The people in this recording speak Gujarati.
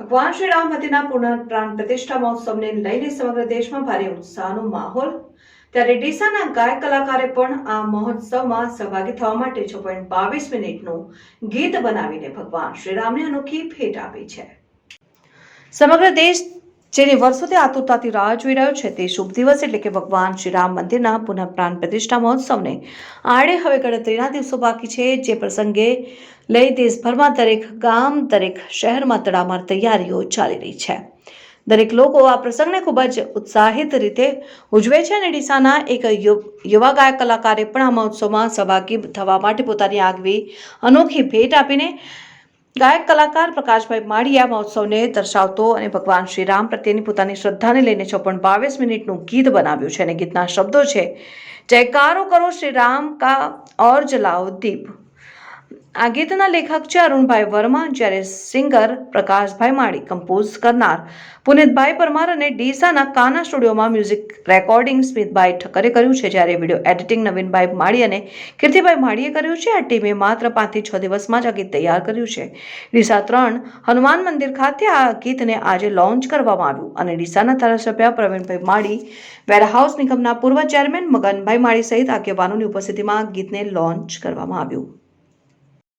ભગવાન શ્રી રામ હતીના પૂર્ણ પ્રાણ પ્રતિષ્ઠા મહોત્સવને લઈને સમગ્ર દેશમાં ભારે ઉત્સાહનો માહોલ. ત્યારે ડીસાના ગાયક કલાકારે પણ આ મહોત્સવમાં સહભાગી થવા માટે છ પોઈન્ટ બાવીસ મિનિટનું ગીત બનાવીને ભગવાન શ્રી રામને અનોખી ભેટ આપી છે. સમગ્ર દેશ જેની વર્ષોથી આતુરતાથી રાહ જોઈ રહ્યો છે. તે શુભ દિવસ એટલે કે ભગવાન શ્રી રામ મંદિરના પુનઃ પ્રાણ પ્રતિષ્ઠા મહોત્સવને આડે હવે ગણતરીના દિવસો બાકી છે. જે પ્રસંગે લઈ દેશભરમાં દરેક ગામ, દરેક શહેરમાં તડામાર તૈયારીઓ ચાલી રહી છે. દરેક લોકો આ પ્રસંગને ખૂબ જ ઉત્સાહિત રીતે ઉજવે છે અને ડીસાના એક યુવા ગાયક કલાકારે પણ આ મહોત્સવમાં સહભાગી થવા માટે પોતાની આગવી અનોખી ભેટ આપીને ગાયક કલાકાર પ્રકાશભાઈ માળિયા મહોત્સવને દર્શાવતો અને ભગવાન શ્રી રામ પ્રત્યેની પોતાની શ્રદ્ધાને લઈને છ પણ બાવીસ મિનિટનું ગીત બનાવ્યું છે અને ગીતના શબ્દો છે, જયકારો કરો શ્રી રામ કા ઓર જલાઓ દીપ. આ ગીતના લેખક છે અરુણભાઈ વર્મા, જ્યારે સિંગર પ્રકાશભાઈ માળી કમ્પોઝ કરનાર પુનિતભાઈ પરમાર અને ડીસાના કાના સ્ટુડિયોમાં મ્યુઝિક રેકોર્ડિંગ સ્મિતભાઈ ઠક્કરે કર્યું છે, જ્યારે વીડિયો એડિટિંગ નવીનભાઈ માળી અને કીર્તિભાઈ માળીએ કર્યું છે. આ ટીમે માત્ર પાંચથી છ દિવસમાં જ આ ગીત તૈયાર કર્યું છે. ડીસા ત્રણ હનુમાન મંદિર ખાતે આ ગીતને આજે લોન્ચ કરવામાં આવ્યું અને ડીસાના ધારાસભ્ય પ્રવીણભાઈ માળી વેરહાઉસ નિગમના પૂર્વ ચેરમેન મગનભાઈ માળી સહિત આગેવાનોની ઉપસ્થિતિમાં ગીતને લોન્ચ કરવામાં આવ્યું.